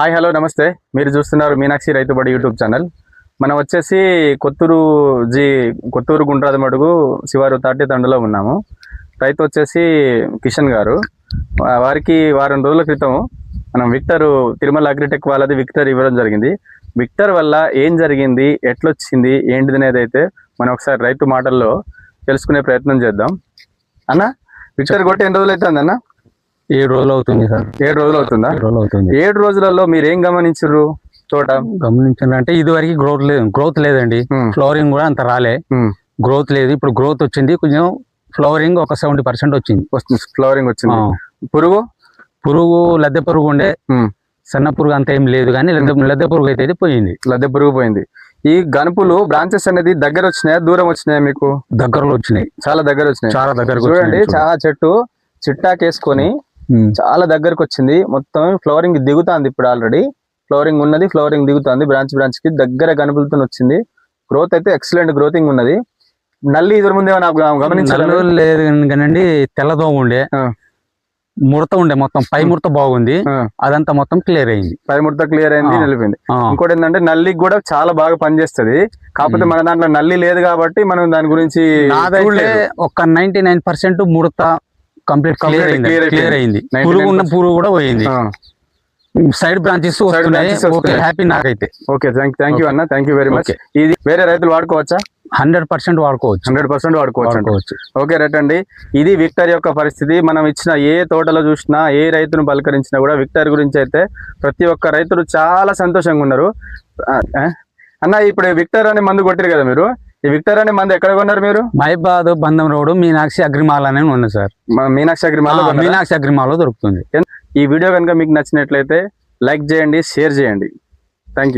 Hi hello నమస్తే. మీరు చూస్తున్నారు మీనాక్షి రైతుబడి యూట్యూబ్ ఛానల్. మనం వచ్చేసి కొత్తూరు జీ కొత్తూరు గుండ్రాది మడుగు శివారు తాటి తండలో ఉన్నాము. రైతు వచ్చేసి కిషన్ గారు. వారికి వారం రోజుల క్రితం మనం విక్టర్ తిరుమల అగ్రిటెక్ వాళ్ళది విక్టర్ ఇవ్వడం జరిగింది. విక్టర్ వల్ల ఏం జరిగింది ఎట్లొచ్చింది ఏంటిది అనేది అయితే మనం ఒకసారి రైతు మాటల్లో తెలుసుకునే ప్రయత్నం చేద్దాం. అన్న విక్టర్ కొట్టి ఎన్ని రోజులు అవుతుంది అన్న ఏడు రోజులు అవుతుంది సార్. ఏడు రోజులు అవుతుందా? రోజులు అవుతుంది. ఏడు రోజులలో మీరు ఏం గమనించారు తోట? గమనించండి అంటే ఇది వరకు గ్రోత్ లేదు గ్రోత్ లేదండి. ఉమ్, ఫ్లవరింగ్ కూడా అంత రాలే. ఉమ్. గ్రోత్ లేదు. ఇప్పుడు గ్రోత్ వచ్చింది. కొంచెం ఫ్లవరింగ్ ఒక సెవెంటీ పర్సెంట్ వచ్చింది. వస్తుంది ఫ్లవరింగ్ వచ్చింది. పురుగు? పురుగు లద్దె పురుగు ఉండే. ఉమ్, సన్న పురుగు అంత ఏం లేదు కానీ లద్దె లద్దె పురుగు అయితే పోయింది. లద్దె పురుగు పోయింది. ఈ గనుపులు బ్రాంచెస్ అనేది దగ్గర వచ్చినాయా? దూరం వచ్చినాయా మీకు? దగ్గరలో వచ్చినాయి. చాలా దగ్గర వచ్చినాయి. చాలా దగ్గరకు చూడండి చాలా చెట్టు చిట్టాకేసుకొని. చాలా దగ్గరకు వచ్చింది మొత్తం ఫ్లవరింగ్ దిగుతాంది ఇప్పుడు ఆల్రెడీ. ఫ్లవరింగ్ ఉన్నది ఫ్లవరింగ్ దిగుతుంది బ్రాంచ్ బ్రాంచ్కి దగ్గర గనుపులతో వచ్చింది. గ్రోత్ అయితే ఎక్సలెంట్ గ్రోతింగ్ ఉన్నది. నల్లి ఎదురు ముందే నాకు గమనించాలి నల్లు లేదు కానండి తెల్లదోమ ఉండే. ముడత ఉండే మొత్తం పై ముడత బాగుంది. అదంతా మొత్తం క్లియర్ అయింది. పై ముడత క్లియర్ అయింది. నిలిపింది. ఇంకోటి ఏంటంటే నల్లికి కూడా చాలా బాగా పనిచేస్తది. కాకపోతే ఉమ్. మన దాంట్లో నల్లి లేదు కాబట్టి మనం దాని గురించి. ఒక నైన్టీ నైన్ పర్సెంట్ ముడత కంప్లీట్ క్లియర్ క్లియర్ అయింది. 99% పురుగు ఉన్న పురుగు కూడా పోయింది. సైడ్ బ్రాంచెస్ వస్తున్నాయి. ఓకే. హ్యాపీ నాకైతే. ఓకే థ్యాంక్ థ్యాంక్ యూ అన్న. Thank you very much. ఇది వేరే రైతులు వాడుకోవచ్చా? హండ్రెడ్ పర్సెంట్ వాడుకోవచ్చు. హండ్రెడ్ పర్సెంట్ వాడుకోవచ్చు ఓకే రైట్ అండి. ఇది విక్టర్ యొక్క పరిస్థితి. మనం ఇచ్చిన ఏ తోటలో చూసినా ఏ రైతును పలకరించినా కూడా విక్టర్ గురించి అయితే ప్రతి ఒక్క రైతులు చాలా సంతోషంగా ఉన్నారు? అన్న ఇప్పుడు విక్టర్ అనే మందు కొట్టారు కదా మీరు? ఈ విక్టర్ అనే మందు ఎక్కడ కొన్నారు మీరు? మైబాద్ బంధం రోడ్ మీనాక్షి అగ్రిమాల్ అని ఉంది సార్. మీనాక్షి కొన్నారా? మీనాక్షి అగ్రిమాల్లో దొరుకుతుంది. ఈ వీడియో కనుక మీకు నచ్చినట్లయితే లైక్ చేయండి షేర్ చేయండి. Thank you